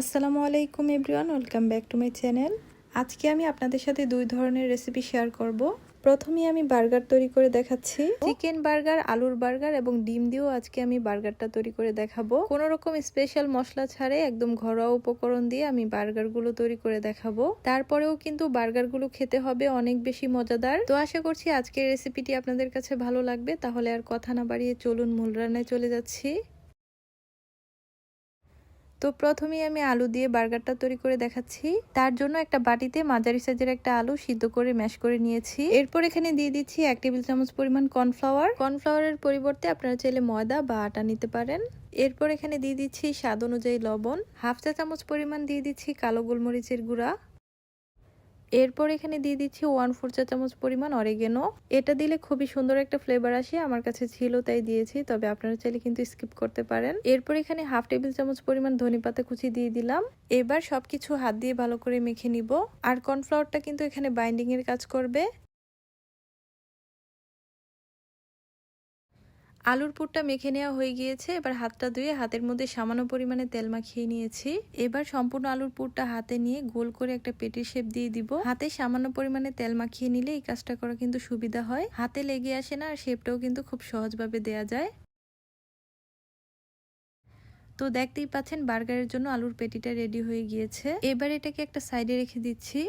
আসসালামু আলাইকুম everyone, welcome back to my channel. আজকে আমি আপনাদের সাথে দুই ধরনের রেসিপি শেয়ার করব। প্রথমে আমি বার্গার তৈরি করে দেখাচ্ছি। চিকেন বার্গার আলুর বার্গার এবং ডিম দিয়েও আজকে আমি বার্গারটা তৈরি করে দেখাবো। কোনো রকম স্পেশাল মশলা ছাড়াই একদম ঘরোয়া উপকরণ দিয়ে আমি বার্গারগুলো তৈরি করে দেখাবো। তারপরেও কিন্তু বার্গারগুলো খেতে হবে অনেক বেশি মজাদার। তো আশা করছি আজকের রেসিপিটি আপনাদের কাছে ভালো লাগবে। তাহলে আর কথা না বাড়িয়ে চলুন মূল রান্নায় চলে যাচ্ছি। তো প্রথমেই আমি আলু দিয়ে বার্গারটা তৈরি করে দেখাচ্ছি। তার জন্য একটা বাটিতে মাঝারি সাইজের একটা আলু সিদ্ধ করে ম্যাশ করে নিয়েছি। এরপর এখানে দিয়ে দিচ্ছি এক টেবিল চামচ পরিমাণ কর্নফ্লাওয়ার। কর্নফ্লাওয়ারের পরিবর্তে আপনারা চাইলে ময়দা বা আটা নিতে পারেন। এরপর এখানে দিয়ে দিচ্ছি স্বাদ অনুযায়ী লবণ। হাফ চা চামচ পরিমাণ দিয়ে দিচ্ছি কালো গোলমরিচের গুঁড়া। এরপর এখানে দিয়ে দিচ্ছি ওয়ান ফোর চা চামচ পরিমাণ অরেগেনো এটা দিলে খুবই সুন্দর একটা ফ্লেভার আসে, আমার কাছে ছিল তাই দিয়েছি, তবে আপনারা চাইলে কিন্তু স্কিপ করতে পারেন। এরপর এখানে হাফ টেবিল চামচ পরিমাণ ধনে পাতা কুচি দিয়ে দিলাম। এবার সবকিছু হাত দিয়ে ভালো করে মেখে নিব। আর কর্নফ্লাওয়ারটা কিন্তু এখানে বাইন্ডিং এর কাজ করবে। আলুর পুরটা মেখে নেওয়া হয়ে গিয়েছে। এবার হাতটা ধুয়ে হাতের মধ্যে সামান্য পরিমাণে তেল মাখিয়ে নিয়েছি। এবার সম্পূর্ণ আলুর পুরটা হাতে নিয়ে গোল করে একটা পেটির শেপ দিয়ে দিব। হাতে সামান্য পরিমাণে তেল মাখিয়ে নিলে এই কাজটা করা কিন্তু সুবিধা হয়। হাতে লেগে আসে না, আর শেপটাও কিন্তু খুব সহজভাবে দেয়া যায়। তো দেখতেই পাচ্ছেন বার্গারের জন্য আলুর পেটিটা রেডি হয়ে গিয়েছে। এবার এটাকে একটা সাইডে রেখে দিচ্ছি।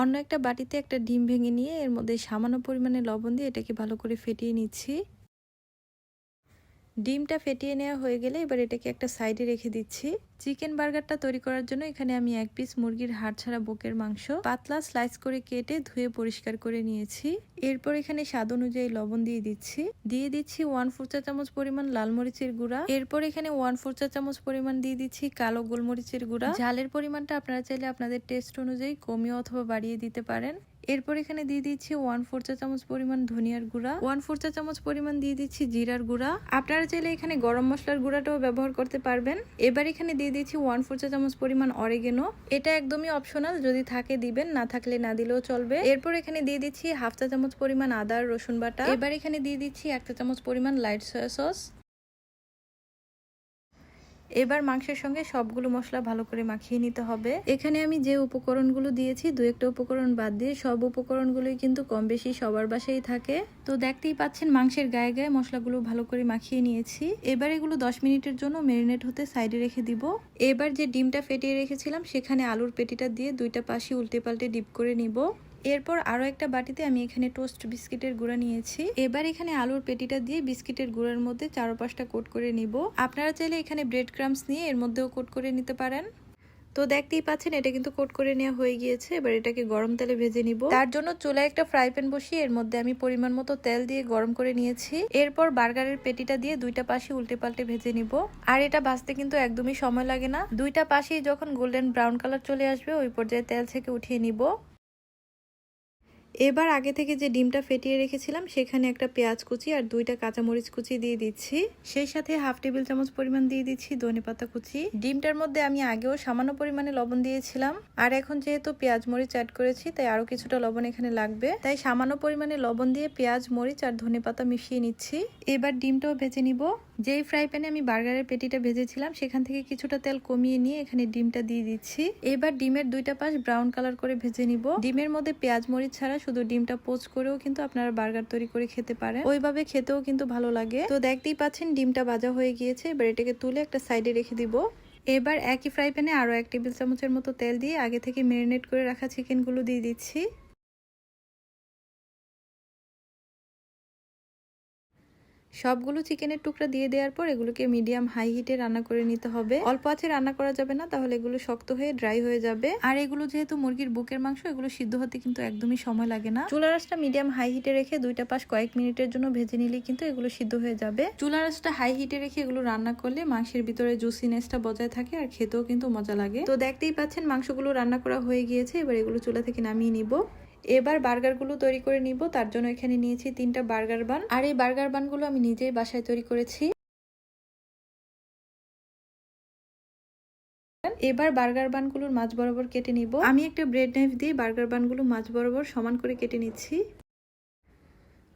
অন্য একটা বাটিতে একটা ডিম ভেঙে নিয়ে এর মধ্যে সামান্য পরিমাণে লবণ দিয়ে এটাকে ভালো করে ফেটিয়ে নিচ্ছি। ডিমটা ফেটিয়ে নেওয়া হয়ে গেলে এবার এটাকে একটা সাইডে রেখে দিচ্ছি। চিকেন বার্গারটা তৈরি করার জন্য এখানে আমি এক পিস মুরগির হাড় ছাড়া বুকের মাংস পাতলা স্লাইস করে কেটে ধুয়ে পরিষ্কার করে নিয়েছি। এরপর এখানে স্বাদ অনুযায়ী লবণ দিয়ে দিচ্ছি। দিয়ে দিচ্ছি ওয়ান ফোর চা চামচ পরিমাণ লাল মরিচের গুঁড়া। এরপর এখানে ওয়ান ফোর চা চামচ পরিমাণ দিয়ে দিচ্ছি কালো গোলমরিচের গুঁড়া। ঝালের পরিমাণটা আপনারা চাইলে আপনাদের টেস্ট অনুযায়ী কমিয়ে অথবা বাড়িয়ে দিতে পারেন। এরপর এখানে দিয়ে দিচ্ছি ওয়ান ফোর চা চামচ পরিমাণ ধনিয়ার গুঁড়া ওয়ান ফোর চা চামচ পরিমাণ দিয়ে দিচ্ছি জিরার গুঁড়া। আপনারা চাইলে এখানে গরম মশলার গুঁড়াটাও ব্যবহার করতে পারবেন। এবার এখানে দিয়ে দিচ্ছি ওয়ান ফোর চা চামচ পরিমাণ অরেগেনো এটা একদমই অপশনাল যদি থাকে দিবেন, না থাকলে না দিলেও চলবে। এরপর এখানে দিয়ে দিচ্ছি হাফ চা চামচ পরিমাণ আদা রসুন বাটা। এবার এখানে দিয়ে দিচ্ছি এক চা চামচ পরিমাণ লাইট সয়া সস এবার মাংসের সঙ্গে সবগুলো মশলা ভালো করে মাখিয়ে নিতে হবে। এখানে আমি যে উপকরণগুলো দিয়েছি, দু একটা উপকরণ বাদ দিয়ে সব উপকরণগুলোই কিন্তু কম বেশি সবার বাসায় থাকে। তো দেখতেই পাচ্ছেন মাংসের গায়ে গায়ে মশলাগুলো ভালো করে মাখিয়ে নিয়েছি। এবার এগুলো দশ মিনিটের জন্য মেরিনেট হতে সাইডে রেখে দিব। এবার যে ডিমটা ফেটিয়ে রেখেছিলাম, সেখানে আলুর পেটিটা দিয়ে দুইটা পাশে উল্টে পাল্টে ডিপ করে নিব। এরপর আরও একটা বাটিতে আমি এখানে টোস্ট বিস্কিটের গুঁড়া নিয়েছি। এবার এখানে আলুর পেটিটা দিয়ে বিস্কিটের গুঁড়ার মধ্যে চারো পাঁচটা কোট করে নিব। আপনারা চাইলে এখানে ব্রেড ক্রামস নিয়ে এর মধ্যেও কোট করে নিতে পারেন। তো দেখতেই পাচ্ছেন, এটা কিন্তু কোট করে নেওয়া হয়ে গিয়েছে। এবার এটাকে গরম তেলে ভেজে নিব। তার জন্য চুলায় একটা ফ্রাই প্যান বসিয়ে এর মধ্যে আমি পরিমাণ মতো তেল দিয়ে গরম করে নিয়েছি। এরপর বার্গারের পেটিটা দিয়ে দুইটা পাশে উল্টে পাল্টে ভেজে নিব। আর এটা ভাজতে কিন্তু একদমই সময় লাগে না। দুইটা পাশেই যখন গোল্ডেন ব্রাউন কালার চলে আসবে, ওই পর্যায়ে তেল থেকে উঠিয়ে নিব। এবার আগে থেকে যে ডিমটা ফেটিয়ে রেখেছিলাম, সেখানে একটা পেঁয়াজ কুচি আর দুইটা কাঁচামরিচ কুচি দিয়ে দিচ্ছি। সেই সাথে হাফ টেবিল চামচ পরিমাণ দিয়ে দিচ্ছি ধনে পাতা কুচি। ডিমটার মধ্যে আমি আগেও সামান্য পরিমাণে লবণ দিয়েছিলাম। আর এখন যেহেতু পেঁয়াজ মরিচ অ্যাড করেছি, তাই আরও কিছুটা লবণ এখানে লাগবে। তাই সামান্য পরিমাণে লবণ দিয়ে পেঁয়াজ, মরিচ আর ধনে পাতা মিশিয়ে নিচ্ছি। এবার ডিমটাও ভেজে নিব। যেই ফ্রাই প্যানে আমি বার্গারের পেটিটা ভেজেছিলাম, সেখান থেকে কিছুটা তেল কমিয়ে নিয়ে এখানে ডিমটা দিয়ে দিচ্ছি। এবার ডিমের দুইটা পাশ ব্রাউন কালার করে ভেজে নিব। ডিমের মধ্যে পেঁয়াজ মরিচ ছাড়া শুধু ডিমটা পোচ করেও কিন্তু আপনারা বার্গার তৈরি করে খেতে পারেন। ওইভাবে খেতেও কিন্তু ভালো লাগে। তো দেখতেই পাচ্ছেন, ডিমটা ভাজা হয়ে গিয়েছে। এবার এটাকে তুলে একটা সাইডে রেখে দিব। এবার একই ফ্রাই প্যানে আরও এক টেবিল চামচের মতো তেল দিয়ে আগে থেকে ম্যারিনেট করে রাখা চিকেনগুলো দিয়ে দিচ্ছি। সবগুলো চিকেনের টুকরা দিয়ে দেওয়ার পর এগুলোকে মিডিয়াম হাই হিটে রান্না করে নিতে হবে। অল্প আছে রান্না করা যাবে না, তাহলে এগুলো শক্ত হয়ে ড্রাই হয়ে যাবে। আর এগুলো যেহেতু মুরগির বুকের মাংস, এগুলো সিদ্ধ হতে কিন্তু একদমই সময় লাগে না। চুলা রাসটা মিডিয়াম হাই হিটে রেখে দুইটা পাশ কয়েক মিনিটের জন্য ভেজে নিলে কিন্তু এগুলো সিদ্ধ হয়ে যাবে। চুলা রাসটা হাই হিটে রেখে এগুলো রান্না করলে মাংসের ভিতরে জুসিনেসটা বজায় থাকে আর খেতেও কিন্তু মজা লাগে। তো দেখতেই পাচ্ছেন মাংসগুলো রান্না করা হয়ে গিয়েছে, এবার এগুলো চুলা থেকে নামিয়ে নিব। এবার বার্গারগুলো তৈরি করে নিব, তার জন্য এখানে নিয়েছি তিনটা বার্গার বান। আর এই বার্গার বানগুলো আমি নিজেই বাসায় তৈরি করেছি। এবার বার্গার বানগুলোর মাছ বরাবর কেটে নিব। আমি একটা ব্রেড নাইফ দিয়ে বার্গার বানগুলো মাছ বরাবর সমান করে কেটে নিচ্ছি।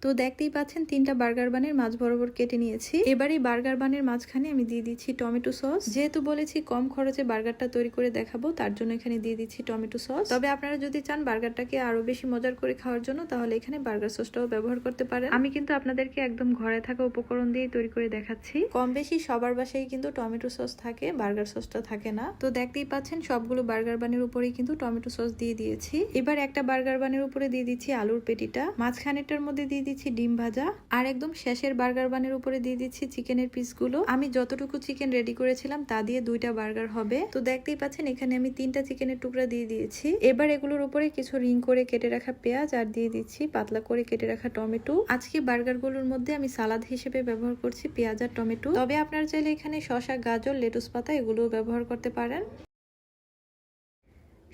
তো দেখতেই পাচ্ছেন, তিনটা বার্গার বানের মাছ বরাবর কেটে নিয়েছি। এবার এই বার্গার বানের মাঝখানে আমি দিয়ে দিচ্ছি টমেটো সস। যেহেতু বলেছি কম খরচে বার্গারটা তৈরি করে দেখাবো, তার জন্য এখানে দিয়ে দিচ্ছি টমেটো সস। তবে আপনারা যদি চান বার্গারটাকে আরও বেশি মজার করে খাওয়ার জন্য, তাহলে এখানে বার্গার সসটাও ব্যবহার করতে পারেন। আমি কিন্তু আপনাদেরকে একদম ঘরে থাকা উপকরণ দিয়ে তৈরি করে দেখাচ্ছি। কম বেশি সবার বাসায় কিন্তু টমেটো সস থাকে, বার্গার সসটা থাকে না। তো দেখতেই পাচ্ছেন, সবগুলো বার্গার বানের উপরেই কিন্তু টমেটো সস দিয়ে দিয়েছি। এবার একটা বার্গার বানের উপরে দিয়ে দিচ্ছি আলুর পেটিটা। মাঝখানেটার মধ্যে দিয়ে দিচ্ছি ডিম ভাজা আর একদম শেষের বার্গার বানের উপরে দিয়ে দিচ্ছি চিকেনের পিসগুলো। আমি যতটুকু চিকেন রেডি করেছিলাম তা দিয়ে দুইটা বার্গার হবে। তো দেখতেই পাচ্ছেন, এখানে আমি তিনটা চিকেনের টুকরা দিয়ে দিয়েছি। এবার এগুলোর উপরে কিছু রিং করে কেটে রাখা পেঁয়াজ আর দিয়ে দিচ্ছি পাতলা করে কেটে রাখা টমেটো। আজকে বার্গারগুলোর মধ্যে আমি সালাদ হিসেবে ব্যবহার করছি পেঁয়াজ আর টমেটো। তবে আপনারা চাইলে এখানে শসা, গাজর, লেটুস পাতা এগুলোও ব্যবহার করতে পারেন।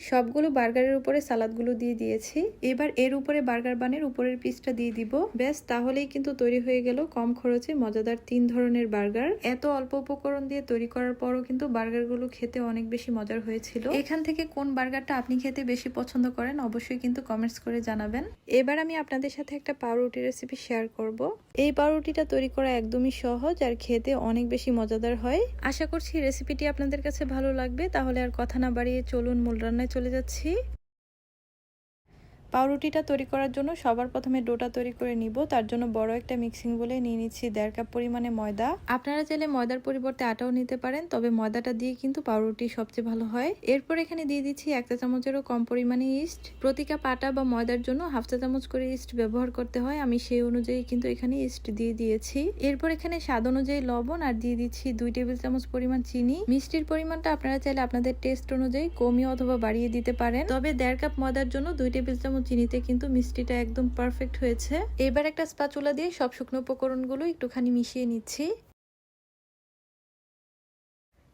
সবগুলো বার্গারের উপরে সালাদগুলো দিয়ে দিয়েছি। এবার এর উপরে বার্গার বানের উপরের পিসটা দিয়ে দিব। ব্যাস, তাহলেই কিন্তু তৈরি হয়ে গেল কম খরচে মজাদার তিন ধরনের বার্গার। এত অল্প উপকরণ দিয়ে তৈরি করার পরও কিন্তু বার্গারগুলো খেতে অনেক বেশি মজার হয়েছিল। এখান থেকে কোন বার্গারটা আপনি খেতে বেশি পছন্দ করেন অবশ্যই কিন্তু কমেন্টস করে জানাবেন। এবার আমি আপনাদের সাথে একটা পাউরুটি রেসিপি শেয়ার করব। এই পাউরুটিটা তৈরি করা একদমই সহজ আর খেতে অনেক বেশি মজাদার হয়। আশা করছি রেসিপিটি আপনাদের কাছে ভালো লাগবে। তাহলে আর কথা না বাড়িয়ে চলুন মূল রান্নায় চলে যাচ্ছি। পাউরুটিটা তৈরি করার জন্য সবার প্রথমে ডোটা তৈরি করে নিব। তার জন্য বড় একটা মিক্সিং বলে নিয়ে নিচ্ছি দেড় কাপ পরিমাণে ময়দা। আপনারা চাইলে ময়দার পরিবর্তে আটাও নিতে পারেন, তবে ময়দাটা দিয়ে কিন্তু পাউরুটি সবচেয়ে ভালো হয়। এরপর এখানে দিয়ে দিচ্ছি এক চা চামচেরও কম পরিমাণে ইস্ট। প্রতি কাপ আটা বা ময়দার জন্য হাফ চা চামচ করে ইস্ট ব্যবহার করতে হয়। আমি সেই অনুযায়ী কিন্তু এখানে ইস্ট দিয়ে দিয়েছি। এরপর এখানে স্বাদ অনুযায়ী লবণ আর দিয়ে দিচ্ছি দুই টেবিল চামচ পরিমাণ চিনি। মিষ্টির পরিমাণটা আপনারা চাইলে আপনাদের টেস্ট অনুযায়ী কমিয়ে অথবা বাড়িয়ে দিতে পারেন। তবে দেড় কাপ ময়দার জন্য দুই টেবিল চামচ চিনিতে কিন্তু মিষ্টিটা একদম পারফেক্ট হয়েছে। এবার একটা স্পাচুলা দিয়ে সব শুকনো উপকরণগুলো একটুখানি মিশিয়ে নিচ্ছি।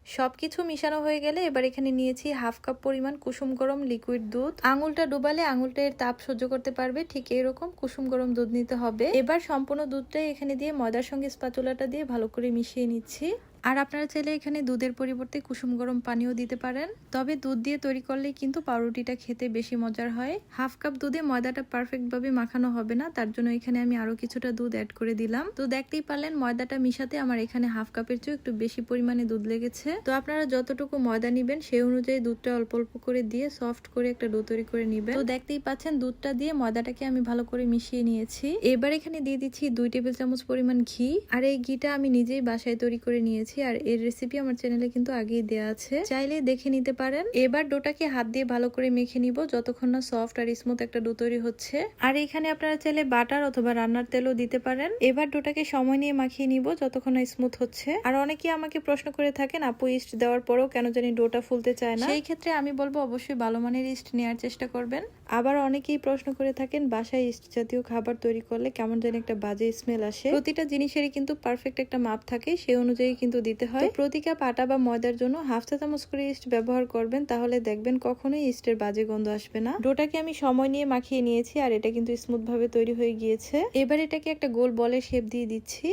সব কিছু মিশানো হয়ে গেলে এবার এখানে নিয়েছি হাফ কাপ পরিমাণ কুসুম গরম লিকুইড দুধ। আঙুলটা ডুবালে আঙুলটা এর তাপ সহ্য করতে পারবে, ঠিক এরকম কুসুম গরম দুধ নিতে হবে। এবার সম্পূর্ণ দুধটাই এখানে দিয়ে ময়দার সঙ্গে স্পাচুলাটা দিয়ে ভালো করে মিশিয়ে নিচ্ছি। আর আপনারা চাইলে এখানে দুধের পরিবর্তে কুসুম গরম পানিও দিতে পারেন। তবে দুধ দিয়ে তৈরি করলে কিন্তু পাউরুটিটা খেতে বেশি মজার হয়। হাফ কাপ দুধে ময়দাটা পারফেক্ট ভাবে মাখানো হবে না, তার জন্য এখানে আমি আরও কিছুটা দুধ অ্যাড করে দিলাম। তো দেখতেই পারলেন, ময়দাটা মিশাতে আমার এখানে হাফ কাপের চেয়ে একটু বেশি পরিমাণে দুধ লেগেছে। তো আপনারা যতটুকু ময়দা নিবেন, সেই অনুযায়ী দুধটা অল্প অল্প করে দিয়ে সফট করে একটা ডো তৈরি করে নিবেন। তো দেখতেই পাচ্ছেন, দুধটা দিয়ে ময়দাটাকে আমি ভালো করে মিশিয়ে নিয়েছি। এবার এখানে দিয়ে দিচ্ছি দুই টেবিল চামচ পরিমাণ ঘি। আর এই ঘিটা আমি নিজেই বাসায় তৈরি করে নিয়েছি। আর এর রেসিপি আমার চ্যানেলে কিন্তু আগেই দেওয়া আছে। চাইলে দেখে নিতে পারেন। এবার ডোটাকে হাত দিয়ে ভালো করে মেখে নিব, যতক্ষণ না সফট আর স্মুথ একটা ডো তৈরি হচ্ছে। আর এখানে আপনারা চাইলে বাটার অথবা রান্নার তেলও দিতে পারেন। এবার ডোটাকে সময় নিয়ে মাখিয়ে নিব, যতক্ষণ না স্মুথ হচ্ছে। আর অনেকেই আমাকে প্রশ্ন করে থাকেন, আপু ইস্ট দেওয়ার পরেও কেন জানি ডোটা ফুলতে চায় না? সেই ক্ষেত্রে আমি বলব, অবশ্যই ভালো মানের ইস্ট নেওয়ার চেষ্টা করবেন। আবার অনেকেই প্রশ্ন করে থাকেন, বাসায় ইস্ট জাতীয় খাবার তৈরি করলে কেমন জানি একটা বাজে স্মেল আসে? প্রতিটা জিনিসেরই কিন্তু পারফেক্ট একটা মাপ থাকে, সেই অনুযায়ী কিন্তু দিতে হয়। প্রতি কাপ আটা বা ময়দার জন্য হাফ চা চামচ করে ইস্ট ব্যবহার করবেন তাহলে দেখবেন কখনোই ইস্টের বাজে গন্ধ আসবে না। ডোটাকে আমি সময় নিয়ে মাখিয়ে নিয়েছি আর এটা কিন্তু স্মুথ ভাবে তৈরি হয়ে গিয়েছে। এবার এটাকে একটা গোল বলের শেপ দিয়ে দিচ্ছি।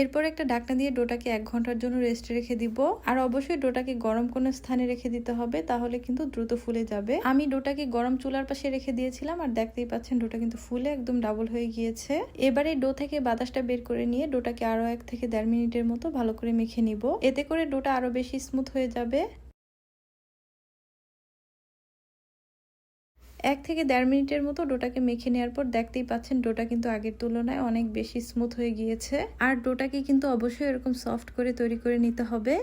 এরপর একটা ঢাকনা দিয়ে ডোটাকে এক ঘণ্টার জন্য রেস্টে রেখে দিব। আর অবশ্যই ডোটাকে গরম কোনো স্থানে রেখে দিতে হবে, তাহলে কিন্তু দ্রুত ফুলে যাবে। আমি ডোটাকে গরম চুলার পাশে রেখে দিয়েছিলাম, আর দেখতেই পাচ্ছেন ডোটা কিন্তু ফুলে একদম ডাবল হয়ে গিয়েছে। এবারে ডো থেকে বাতাসটা বের করে নিয়ে ডোটাকে আরও এক থেকে দেড় মিনিটের মতো ভালো করে মেখে নিব। এতে করে ডোটা আরও বেশি স্মুথ হয়ে যাবে। এক থেকে দেড় মিনিটের মতো ডোটাকে মেখে নেওয়ার পর দেখতেই পাচ্ছেন ডোটা কিন্তু আগের তুলনায় অনেক বেশি স্মুথ হয়ে গিয়েছে। আর ডোটাকে কিন্তু অবশ্যই এরকম সফট করে তৈরি করে নিতে হবে।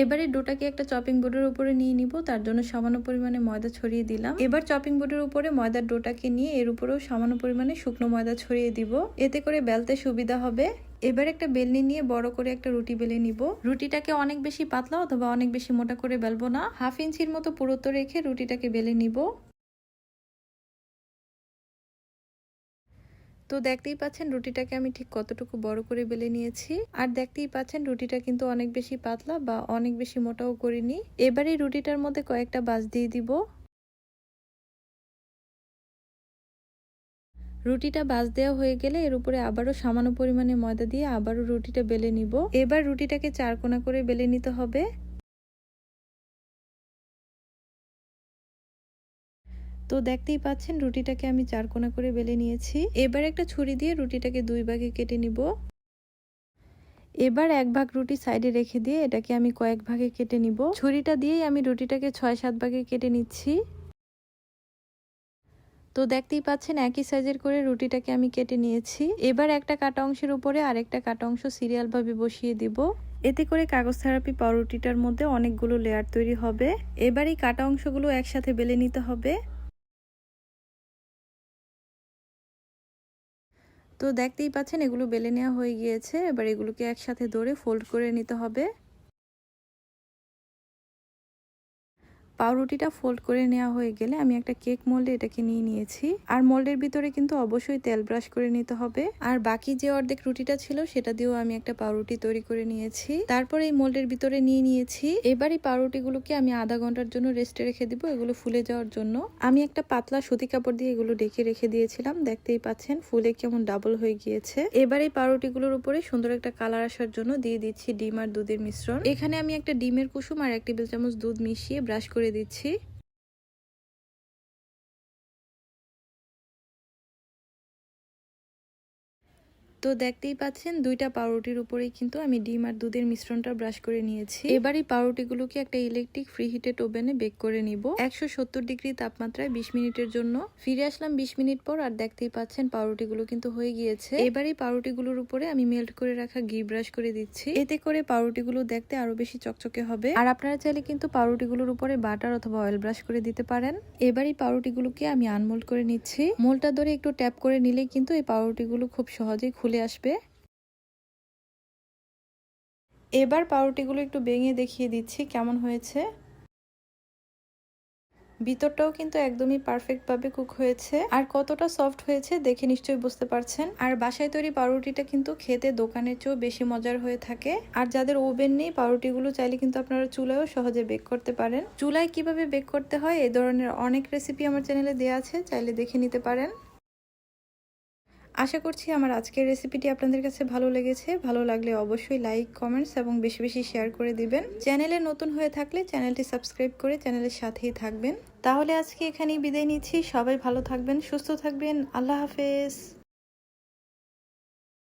এবারে ডোটাকে একটা চপিং বোর্ডের উপরে নিয়ে নিব, তার জন্য সামান্য পরিমাণে ময়দা ছড়িয়ে দিলাম। এবার চপিং বোর্ডের উপরে ময়দার ডোটাকে নিয়ে এর উপরেও সামান্য পরিমাণে শুকনো ময়দা ছড়িয়ে দিব। এতে করে বেলতে সুবিধা হবে। এবার একটা বেলনি নিয়ে বড় করে একটা রুটি বেলে নিব। রুটিটাকে অনেক বেশি পাতলা অথবা অনেক বেশি মোটা করে বেলবো না। হাফ ইঞ্চির মতো পুরুত্ব রেখে রুটিটাকে বেলে নিব। তো দেখতেই পাচ্ছেন রুটিটাকে আমি ঠিক কতটুকু বড় করে বেলে নিয়েছি। আর দেখতেই পাচ্ছেন রুটিটা কিন্তু অনেক বেশি পাতলা বা অনেক বেশি মোটাও করিনি। এবারে রুটিটার মধ্যে কয়েকটা বাজ দিয়ে দিব। রুটিটা বাজ দেওয়া হয়ে গেলে এর উপরে আবারও সামান্য পরিমাণে ময়দা দিয়ে আবারও রুটিটা বেলে নিব। এবার রুটিটাকে চারকোনা করে বেলে নিতে হবে। তো দেখতেই পাচ্ছেন রুটিটাকে আমি চার কোনা করে বেলে নিয়েছি। এবার একটা ছুরি দিয়ে রুটিটাকে দুই ভাগে কেটে নিব। এবার এক ভাগ রুটি সাইডে রেখে দিয়ে এটাকে আমি কয়েক ভাগে কেটে নিব। ছুরিটা দিয়েই আমি রুটিটাকে ছয় সাত ভাগে কেটে নিচ্ছি। তো দেখতেই পাচ্ছেন একই সাইজের করে রুটিটাকে আমি কেটে নিয়েছি। এবার একটা কাটা অংশের উপরে আরেকটা কাটা অংশ সিরিয়ালভাবে বসিয়ে দিব। এতে করে কাগজ থেরাপি পাউরুটিটার মধ্যে অনেকগুলো লেয়ার তৈরি হবে। এবার এই কাটা অংশগুলো একসাথে বেলে নিতে হবে। তো দেখতেই পাচ্ছেন এগুলো বেলে নেওয়া হয়ে গিয়েছে। এবার এগুলোকে একসাথে ধরে ফোল্ড করে নিতে হবে। পাউরুটিটা ফোল্ড করে নেওয়া হয়ে গেলে আমি একটা কেক মোল্ডে এটাকে নিয়ে নিয়েছি। আর মোল্ডের ভিতরে কিন্তু অবশ্যই তেল ব্রাশ করে নিতে হবে। আর বাকি যে অর্ধেক রুটিটা ছিল সেটা দিয়েও আমি একটা পাউরুটি তৈরি করে নিয়েছি। তারপর এই মোল্ডের ভিতরে নিয়ে নিয়েছি। এবার এই পাউরুটিগুলোকে আমি আধা ঘণ্টার জন্য রেস্টে রেখে দিব এগুলো ফুলে যাওয়ার জন্য। আমি একটা পাতলা সুতি কাপড় দিয়ে এগুলো ডেকে রেখে দিয়েছিলাম। দেখতেই পাচ্ছেন ফুলে কেমন ডাবল হয়ে গিয়েছে। এবার এই পাউরুটিগুলোর উপরে সুন্দর একটা কালার আসার জন্য দিয়ে দিচ্ছি ডিম আর দুধের মিশ্রণ। এখানে আমি একটা ডিমের কুসুম আর এক টেবিল চামচ দুধ মিশিয়ে ব্রাশ করে দিচ্ছি। তো দেখতেই পাচ্ছেন, দুইটা পাউরুটির উপরেই কিন্তু আমি ডিম আর দুধের মিশ্রণটা ব্রাশ করে নিয়েছি। এবার এই পাউরুটিগুলোকে একটা ইলেকট্রিক ফ্রি হিটেড ওভেনে বেক করে নিব। একশো সত্তর ডিগ্রি তাপমাত্রায় বিশ মিনিটের জন্য। ফিরে আসলাম বিশ মিনিট পর আর দেখতেই পাচ্ছেন পাউরুটিগুলো কিন্তু হয়ে গিয়েছে। এবার এই পাউরুটিগুলোর উপরে আমি মেল্ট করে রাখা ঘি ব্রাশ করে দিচ্ছি। এতে করে পাউরুটিগুলো দেখতে আরও বেশি চকচকে হবে। আর আপনারা চাইলে কিন্তু পাউরুটিগুলোর উপরে বাটার অথবা অয়েল ব্রাশ করে দিতে পারেন। এবার এই পাউরুটিগুলোকে আমি আনমোল্ড করে নিচ্ছি। মোলটা ধরে একটু ট্যাপ করে নিলে কিন্তু এই পাউরুটিগুলো খুব সহজেই খুলে আসবে। এবার পাউরুটিগুলো একটু ভেঙে দেখিয়ে দিচ্ছি কেমন হয়েছে। ভিতরটাও কিন্তু একদমই পারফেক্ট ভাবে কুক হয়েছে। আর কতটা সফট হয়েছে দেখে নিশ্চয়ই বুঝতে পারছেন। আর বাসায় তৈরি পাউরুটিটা কিন্তু খেতে দোকানের চেয়েও বেশি মজার হয়ে থাকে। আর যাদের ওভেন নেই, পাউরুটিগুলো চাইলে কিন্তু আপনারা চুলায়ও সহজে বেক করতে পারেন। চুলায় কীভাবে বেক করতে হয় এই ধরনের অনেক রেসিপি আমার চ্যানেলে দেওয়া আছে, চাইলে দেখে নিতে পারেন। আশা করছি আমার আজকের রেসিপিটি আপনাদের কাছে ভালো লেগেছে। ভালো লাগলে অবশ্যই লাইক কমেন্টস এবং বেশি বেশি শেয়ার করে দিবেন। চ্যানেলে নতুন হয়ে থাকলে চ্যানেলটি সাবস্ক্রাইব করে চ্যানেলের সাথেই থাকবেন। তাহলে আজকে এখানেই বিদায় নিচ্ছি। সবাই ভালো থাকবেন, সুস্থ থাকবেন। আল্লাহ হাফেজ।